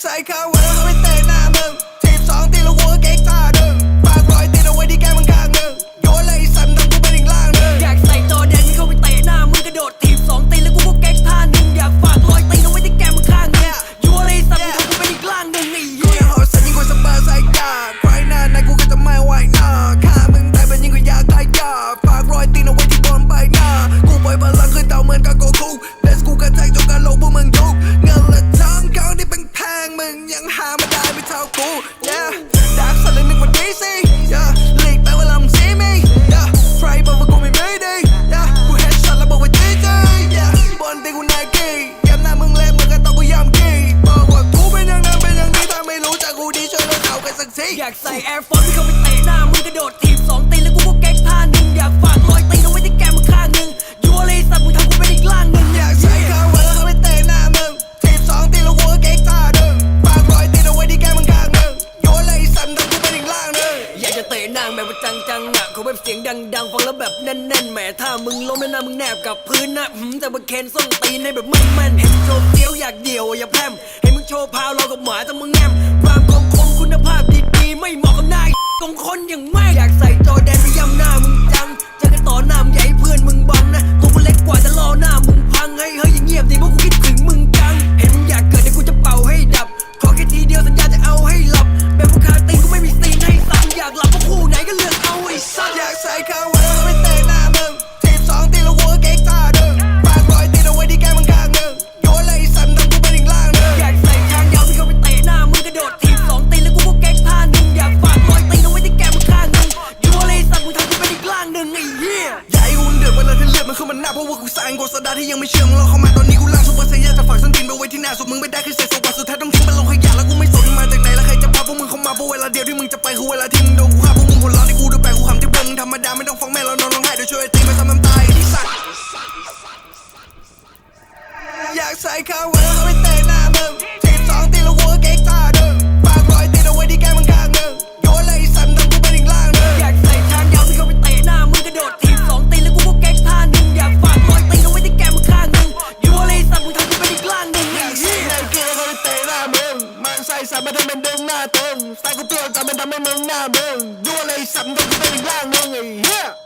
ใส่ข้าากใส่แอร์ฟอร์เขาไปเตะหน้ามึงกระโดดถีบสองตีแล้วกูก็แก๊กท่าหนึ่งอยากฝากรอยตีเอาไว้ที่แกมึงข้างหนึ่งยัวเลยสัตว์มึงทำกูเป็นอีกล่างหนึ่งอยากใส่ข้าวไว้แล้วเขาไปเตะหน้ามึงทีบสองตีแล้วหัวเก๊กท่าดึงปากรอยตีเอาไว้ที่แกมึงข้างหนึ่งโยนเลยไอ้สันทำกูเป็นอีกล่างหนึ่งอยากจะเตะหน้าแบบว่าจังอะขอแบบเสียงดังๆฟังแล้วแบบแน่นๆแหมถ้ามึงล้มแล้วหน้ามึงแนบกับพื้นนะหืมแต่ว่าเคนส้นตีนในแบบมึงแม่นเห็นโชว์เตี้ยวอยากเดี่ยวอย่าแพมเห็นมึงโชว์พาวเรากับหมาแต่มึงแงมความคมางหนึ่งไอ้เหี้ยอย่าให้กูเดือดเวลาที่เลือดมันขึ้นมันหน้าเพราะว่ากูสร้างโกสดาที่ยังไม่เชื่อมึงรอเข้ามาตอนนี้กูล่างซุปเปอร์ไซยาจะฝากส้นตีนไปไว้ที่หน้าสุดมึงไม่ได้คือเศษสมบัติสุดท้ายต้องทิ้งมันลงขยะแล้วกูไม่สนมึงมาจากไหนแล้วใครจะพาพวกมึงเข้ามาเพราะเวลาเดียวที่มึงจะไปคือเวลาที่มึงโดนกูฆ่าพวกมึงหัวเราะที่กูดูแปลกกูขำที่เบิ่งธรรมดาไม่ต้องฟังแม่เรานอนร้องไห้เดี๋ยวช่วยตีมาซ้ำน้ำตายที่สัตว์อยากใส่ข้าวไว้แล้วก็ไปเตะหน้ามึง sa ba thân đơn na tôn Ta cũng tiêu ta bên ta mê mê na bơn Đua lấy sẵn đơn ta đừng la ngơ ngây Yeah!